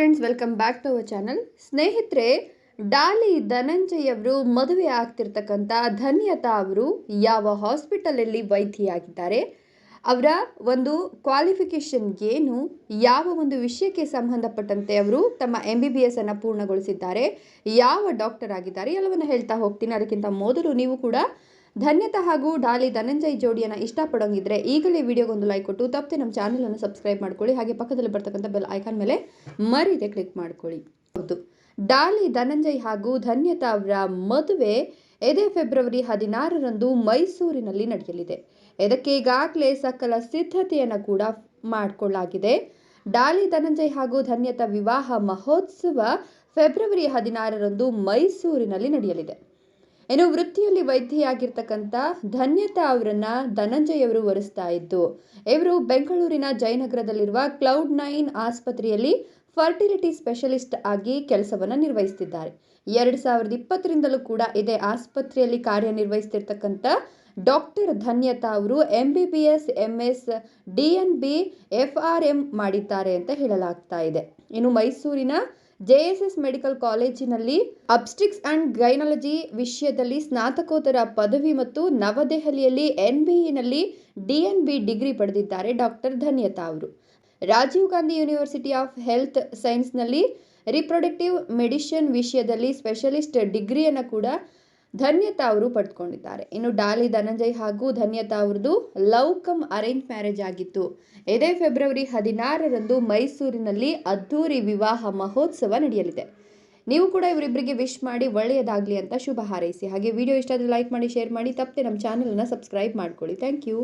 Friends welcome back to our channel ಸ್ನೇಹಿತರೆ, ಡಾಲಿ ಧನಂಜಯ್ ಅವರು ಮದುವೆ ಆಗ್ತಿರ್ತಕ್ಕಂಥ ಧನ್ಯತಾ ಅವರು ಯಾವ ಹಾಸ್ಪಿಟಲಲ್ಲಿ ವೈದ್ಯೆಯಾಗಿದ್ದಾರೆ, ಅವರ ಒಂದು ಕ್ವಾಲಿಫಿಕೇಷನ್ ಏನು, ಯಾವ ಒಂದು ವಿಷಯಕ್ಕೆ ಸಂಬಂಧಪಟ್ಟಂತೆ ಅವರು ತಮ್ಮ ಎಂ ಬಿ ಬಿ ಎಸ್ ಅನ್ನು ಪೂರ್ಣಗೊಳಿಸಿದ್ದಾರೆ, ಯಾವ ಡಾಕ್ಟರ್ ಆಗಿದ್ದಾರೆ, ಎಲ್ಲವನ್ನು ಹೇಳ್ತಾ ಹೋಗ್ತೀನಿ. ಅದಕ್ಕಿಂತ ಮೊದಲು ನೀವು ಕೂಡ ಧನ್ಯತಾ ಹಾಗೂ ಡಾಲಿ ಧನಂಜಯ್ ಜೋಡಿಯನ್ನು ಇಷ್ಟಪಡೋಂಗಿದ್ರೆ ಈಗಲೇ ವಿಡಿಯೋಗೊಂದು ಲೈಕ್ ಕೊಟ್ಟು ತಪ್ಪದೆ ನಮ್ಮ ಚಾನಲನ್ನು ಸಬ್ಸ್ಕ್ರೈಬ್ ಮಾಡ್ಕೊಳ್ಳಿ. ಹಾಗೆ ಪಕ್ಕದಲ್ಲಿ ಬರ್ತಕ್ಕಂಥ ಬೆಲ್ ಐಕಾನ್ ಮೇಲೆ ಮರೀದೆ ಕ್ಲಿಕ್ ಮಾಡ್ಕೊಳ್ಳಿ. ಹೌದು. ಡಾಲಿ ಧನಂಜಯ್ ಹಾಗೂ ಧನ್ಯತಾ ಅವರ ಮದುವೆ ಇದೇ ಫೆಬ್ರವರಿ ಹದಿನಾರರಂದು ಮೈಸೂರಿನಲ್ಲಿ ನಡೆಯಲಿದೆ. ಇದಕ್ಕೆ ಈಗಾಗಲೇ ಸಕಲ ಸಿದ್ಧತೆಯನ್ನು ಕೂಡ ಮಾಡಿಕೊಳ್ಳಲಾಗಿದೆ ಡಾಲಿ ಧನಂಜಯ್ ಹಾಗೂ ಧನ್ಯತಾ ವಿವಾಹ ಮಹೋತ್ಸವ ಫೆಬ್ರವರಿ ಹದಿನಾರರಂದು ಮೈಸೂರಿನಲ್ಲಿ ನಡೆಯಲಿದೆ. ಇನ್ನು ವೃತ್ತಿಯಲ್ಲಿ ವೈದ್ಯೆಯಾಗಿರ್ತಕ್ಕಂಥ ಧನ್ಯತಾ ಅವರನ್ನ ಧನಂಜಯ್ ಅವರು ವರಿಸ್ತಾ ಇದ್ದು, ಇವರು ಬೆಂಗಳೂರಿನ ಜಯನಗರದಲ್ಲಿರುವ ಕ್ಲೌಡ್ ನೈನ್ ಆಸ್ಪತ್ರೆಯಲ್ಲಿ ಫರ್ಟಿಲಿಟಿ ಸ್ಪೆಷಲಿಸ್ಟ್ ಆಗಿ ಕೆಲಸವನ್ನು ನಿರ್ವಹಿಸ್ತಿದ್ದಾರೆ. ಎರಡು ಸಾವಿರದ ಇಪ್ಪತ್ತರಿಂದಲೂ ಕೂಡ ಇದೇ ಆಸ್ಪತ್ರೆಯಲ್ಲಿ ಕಾರ್ಯನಿರ್ವಹಿಸ್ತಿರ್ತಕ್ಕಂಥ ಡಾಕ್ಟರ್ ಧನ್ಯತಾ ಅವರು M B B S M S D N B F R M ಮಾಡಿದ್ದಾರೆ ಅಂತ ಹೇಳಲಾಗ್ತಾ ಇದೆ. ಇನ್ನು ಮೈಸೂರಿನ ಜೆಎಸ್ಎಸ್ ಮೆಡಿಕಲ್ ಕಾಲೇಜಿನಲ್ಲಿ ಅಬ್ಸ್ಟಿಕ್ಸ್ ಅಂಡ್ ಗೈನಾಲಜಿ ವಿಷಯದಲ್ಲಿ ಸ್ನಾತಕೋತ್ತರ ಪದವಿ ಮತ್ತು ನವದೆಹಲಿಯಲ್ಲಿ ಎನ್ ಬಿ ನಲ್ಲಿ ಡಿ ಎನ್ ಬಿ ಡಿಗ್ರಿ ಪಡೆದಿದ್ದಾರೆ ಡಾಕ್ಟರ್ ಧನ್ಯತಾ ಅವರು. Rajiv Gandhi university of health ಸೈನ್ಸ್ನಲ್ಲಿ reproductive medicine ವಿಷಯದಲ್ಲಿ ಸ್ಪೆಷಲಿಸ್ಟ್ ಡಿಗ್ರಿಯನ್ನು ಕೂಡ ಧನ್ಯತಾ ಅವರು ಪಡ್ಕೊಂಡಿದ್ದಾರೆ. ಇನ್ನು ಡಾಲಿ ಧನಂಜಯ್ ಹಾಗೂ ಧನ್ಯತಾ ಅವರದು ಲವ್ ಕಮ್ ಅರೇಂಜ್ ಮ್ಯಾರೇಜ್ ಆಗಿತ್ತು. ಇದೇ ಫೆಬ್ರವರಿ ಹದಿನಾರರಂದು ಮೈಸೂರಿನಲ್ಲಿ ಅದ್ದೂರಿ ವಿವಾಹ ಮಹೋತ್ಸವ ನಡೆಯಲಿದೆ. ನೀವು ಕೂಡ ಇವರಿಬ್ಬರಿಗೆ ವಿಶ್ ಮಾಡಿ ಒಳ್ಳೆಯದಾಗಲಿ ಅಂತ ಶುಭ ಹಾರೈಸಿ. ಹಾಗೆ ವಿಡಿಯೋ ಇಷ್ಟ ಆದರೆ ಲೈಕ್ ಮಾಡಿ, ಶೇರ್ ಮಾಡಿ, ತಪ್ಪದೆ ನಮ್ಮ ಚಾನಲನ್ನು ಸಬ್ಸ್ಕ್ರೈಬ್ ಮಾಡ್ಕೊಳ್ಳಿ. Thank you.